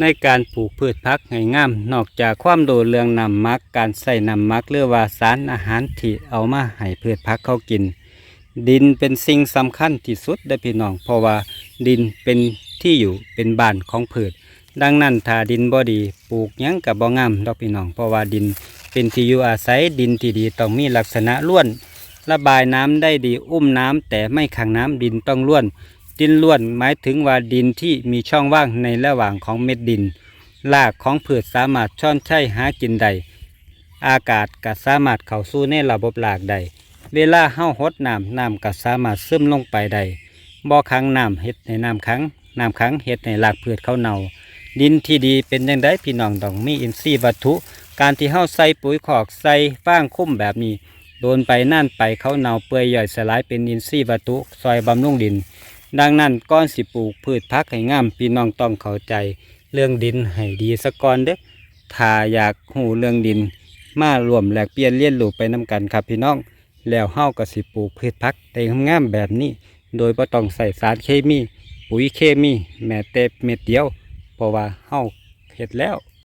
ในการปลูกพืชพักให้งามนอกจากความโดดเรื่องนำมักการใส่นำมักหรือว่าสารอาหารที่เอามาให้พืชพักเขากิน ดินเป็นสิ่งสำคัญที่สุดเด้พี่น้อง เพราะว่าดินเป็นที่อยู่เป็นบ้านของพืช ดังนั้นถ้าดินบ่ดีปลูกยังกับบ่งามดอกพี่น้อง เพราะว่าดินเป็นที่อยู่อาศัยดินที่ดีต้องมีลักษณะล้วน ระบายน้ำได้ดีอุ้มน้ำแต่ไม่ขังน้ำดินต้องล้วน ดินล้วนหมายถึงว่าดินที่มีช่องว่างในระหว่างของเม็ดดินรากของพืชสามารถช่อนใช้หากินได้อากาศก็สามารถเข้าสู่ในระบบรากได้เวลาเฮาหดน้ำน้ำก็สามารถซึมลงไปได้บ่อขังน้ำเฮ็ดให้น้ำขังน้ำขังเฮ็ดให้รากพืชเขาเน่าดินที่ดีเป็นยังไงพี่น้องต้องมีอินทรีย์วัตถุ การที่เฮาใส่ปุ๋ยขอกใส่ฟางคุ้มแบบนี้โดนไปนั่นไปเขาเน่าเปื่อยย่อยสลายเป็นอินทรีย์วัตถุซอยบำรุงดิน ดังนั้นก้อนสิปลูกพืชพักให้งามพี่น้องต้องเข้าใจเรื่องดินให้ดีสักก่อนเด้อถ้าอยากหูเรื่องดิน มารวมแลกเปลี่ยนเรียนรู้ไปนำกันครับพี่น้อง แล้วเฮาก็สิปลูกพืชพักได้งามแบบนี้ โดยบ่ต้องใส่สารเคมี ปุ๋ยเคมี แม้แต่เม็ดเดียว เพราะว่าเฮาเฮ็ดแล้ว